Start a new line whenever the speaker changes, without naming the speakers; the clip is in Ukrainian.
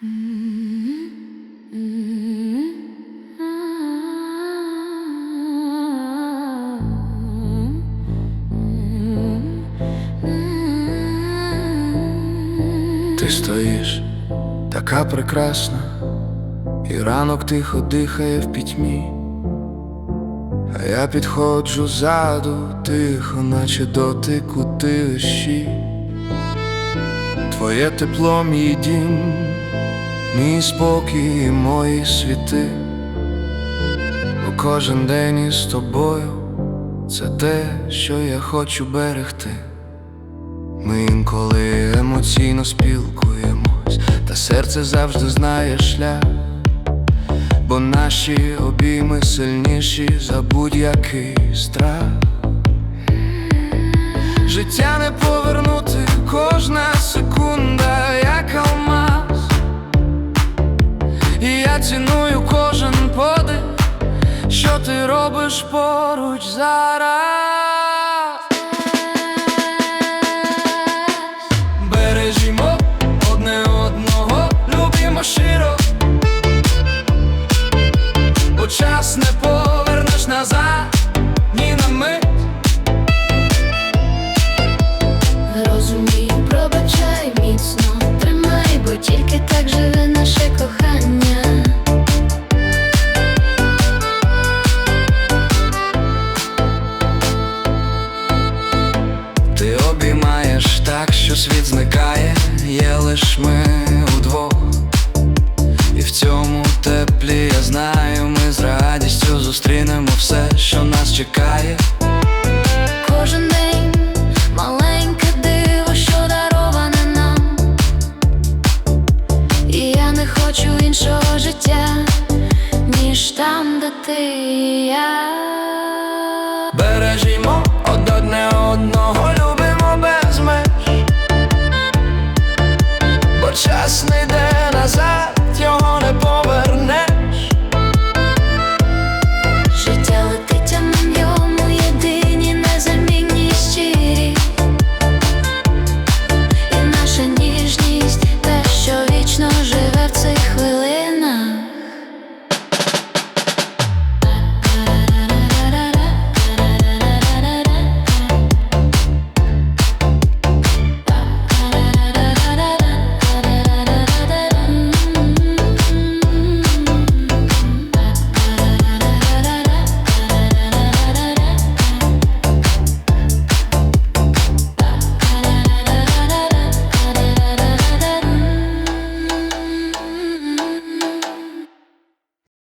Ти стоїш така прекрасна, і ранок тихо дихає в пітьмі, а я підходжу ззаду, тихо, наче дотик у тиші. Твоє тепло, мій дім, мій спокій, і мої світи. Бо кожен день із тобою це те, що я хочу берегти. Ми інколи емоційно спілкуємось, та серце завжди знає шлях, бо наші обійми сильніші за будь-який страх. Життя не повернути, кожна що ти робиш поруч зараз.
Так,
що світ зникає, є лиш ми удвох. І в цьому теплі я знаю, ми з радістю зустрінемо все, що нас чекає.
Кожен день маленьке диво, що дароване нам. І я не хочу іншого життя, ніж там, де ти і я.
Бережімо